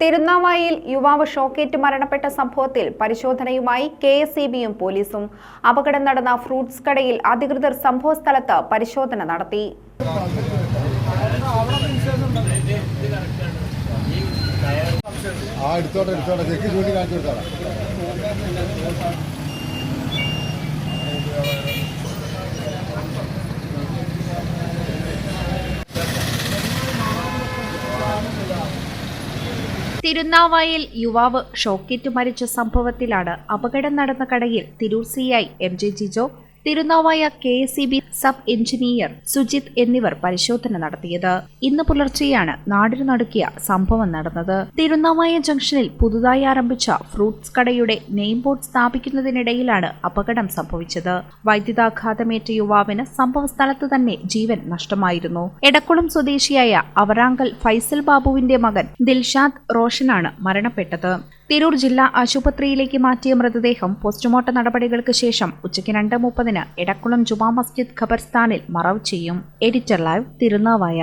തിരുനാവായിൽ യുവാവ് ഷോക്കേറ്റ് മരണപ്പെട്ട സംഭവത്തിൽ പരിശോധനയുമായി കെ എസ് ഇ ബിയും പോലീസും. അപകടം നടന്ന ഫ്രൂട്ട്സ് കടയിൽ അധികൃതർ സംഭവസ്ഥലത്ത് പരിശോധന നടത്തി. ആ എടുത്തോട്ടെ എടുത്തോട്ടെ. ചെക്ക് ചൂണ്ടി കാണിച്ചു കൊടുത്തോളാം തിരുനാവായിൽ യുവാവ് ഷോക്കേറ്റ് മരിച്ച സംഭവത്തിലാണ് അപകടം നടന്ന കടയിൽ Tirur CI M J Jijo Thirunavaya K C B sub engineer Sujith എന്നിവർ പരിശോധന നടത്തിയത്. ഇന്ന് പുലർച്ചെയാണ് നാടിനു നടുക്കിയ സംഭവം നടന്നത്. തിരുനാവായ ജംഗ്ഷനിൽ പുതുതായി ആരംഭിച്ച ഫ്രൂട്ട്സ് കടയുടെ നെയിം ബോർഡ് സ്ഥാപിക്കുന്നതിനിടയിലാണ് അപകടം സംഭവിച്ചത്. വൈദ്യുതാഘാതമേറ്റ യുവാവിന് സംഭവ സ്ഥലത്ത് തന്നെ ജീവൻ നഷ്ടമായിരുന്നു. എടക്കുളം സ്വദേശിയായ അവറാങ്കൽ ഫൈസൽ ബാബുവിന്റെ മകൻ ദിൽഷാദ് റോഷനാണ് മരണപ്പെട്ടത്. തിരൂർ ജില്ലാ ആശുപത്രിയിലേക്ക് മാറ്റിയ മൃതദേഹം പോസ്റ്റ്മോർട്ടം നടപടികൾക്ക് ശേഷം ഉച്ചയ്ക്ക് രണ്ട് മുപ്പതിന് എടക്കുളം ജുമാ മസ്ജിദ് ഖബർസ്ഥാനിൽ മറവ് ചെയ്യും. Editor live Thirunavaya